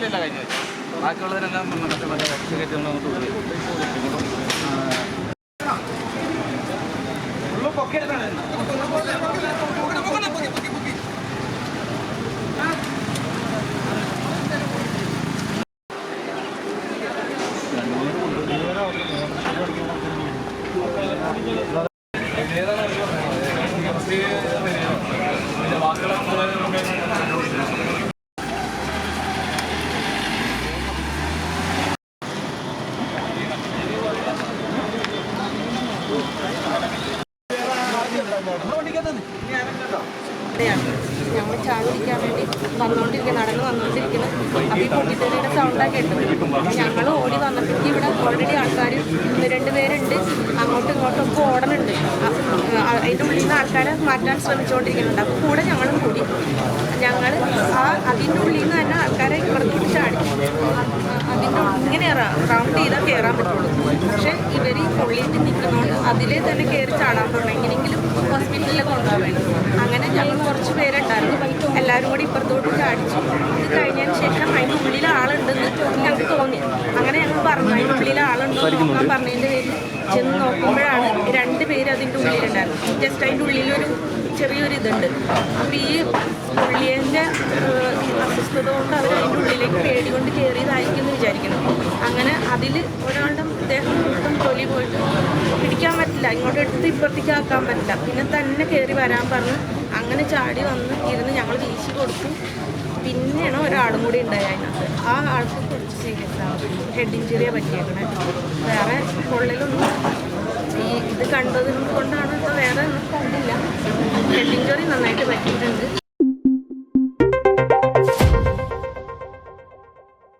ഇല്ല കഴിഞ്ഞു ബാക്കിയുള്ളവരെല്ലാം മറ്റേ മറ്റേ ടിക്കറ്റ് അങ്ങോട്ട് ഇതാണ് അറിയാം വാക്കുകളൊക്കെ പോയി ഞങ്ങൾ ചാടിക്കാൻ വേണ്ടി വന്നുകൊണ്ടിരിക്കുക നടന്ന് വന്നുകൊണ്ടിരിക്കുന്നു അപ്പോൾ ഈ പൊട്ടിത്തെറിയുടെ സൗണ്ടാണ് കേട്ടത്. ഞങ്ങൾ ഓടി വന്നപ്പോഴേക്ക് ഇവിടെ ഓൾറെഡി ആൾക്കാർ ഒന്ന് രണ്ട് പേരുണ്ട്. അങ്ങോട്ടും ഇങ്ങോട്ടും ഒക്കെ ഓടണുണ്ട് അതിന്റെ ഉള്ളിൽ നിന്ന് ആൾക്കാരെ മാറ്റാൻ ശ്രമിച്ചുകൊണ്ടിരിക്കുന്നുണ്ട്. അപ്പോൾ കൂടെ ഞങ്ങളും കൂടി. ഞങ്ങൾ ആ അതിന്റെ ഉള്ളിൽ നിന്ന് തന്നെ ആൾക്കാരെ ഇപ്പുറത്തോട്ട് ചാടി. അതിന്റെ ഇങ്ങനെ റൗണ്ട് ചെയ്താൽ കയറാൻ പറ്റുള്ളൂ. പക്ഷേ ഇവർ ഈ പുള്ളിയിട്ട് നിൽക്കുന്നതുകൊണ്ട് അതിലേ തന്നെ കയറി ചാടാൻ തുടങ്ങി. എങ്ങനെയെങ്കിലും ഹോസ്പിറ്റലിൽ കൊണ്ടുപോകാൻ അങ്ങനെ ഞങ്ങൾ കുറച്ച് പേരുണ്ടായിരുന്നു. എല്ലാവരും കൂടി ഇപ്പുറത്തോട്ട് ചാടിച്ചു. ഇത് കഴിഞ്ഞതിന് ശേഷം അതിന്റെ ഉള്ളിൽ ആളുണ്ടെന്ന് ഞങ്ങൾക്ക് തോന്നി. അങ്ങനെ ഞങ്ങൾ പറഞ്ഞു അതിന്റെ ഉള്ളിൽ ആളുണ്ടോ? നോക്കാൻ പറഞ്ഞതിന്റെ പേരിൽ ചെന്ന് നോക്കുമ്പോഴാണ് രണ്ട് പേര് അതിന്റെ ഉള്ളിലുണ്ടായിരുന്നു ജസ്റ്റ് അതിന്റെ ഉള്ളിലൊരു ചെറിയൊരു ഇതുണ്ട്. അപ്പം ഈ പുള്ളിയന്റെ അസ്വസ്ഥത കൊണ്ട് അവർ അതിന്റെ ഉള്ളിലേക്ക് പേടി കൊണ്ട് കയറിയതായിരിക്കും എന്ന് വിചാരിക്കുന്നു. അങ്ങനെ അതിൽ ഒരാളുടെ അദ്ദേഹം മൊത്തം തൊലി പോയിട്ട് പിടിക്കാൻ പറ്റില്ല. ഇങ്ങോട്ട് എടുത്ത് ഇപ്പുറത്തേക്ക് ആക്കാൻ പറ്റില്ല. പിന്നെ തന്നെ കയറി വരാൻ പറഞ്ഞ് അങ്ങനെ ചാടി വന്ന് ഇരുന്ന് ഞങ്ങൾ വീശി കൊടുത്തു പിന്നെയാണ് ഒരാളും കൂടി ഉണ്ടായി അതിനകത്ത്. ആ ആൾക്ക് കുറച്ച് സീരിയസ് ഹെഡ് ഇഞ്ചുറിയെ പറ്റിയേക്കണേ. വേറെ പൊള്ളലൊന്നും ഈ ഇത് കണ്ടത് കൊണ്ടാണ് ഇപ്പോൾ വേറെ ഒന്നും കണ്ടില്ല ഹെഡ് ഇഞ്ചുറി നന്നായിട്ട് പറ്റിയിട്ടുണ്ട്.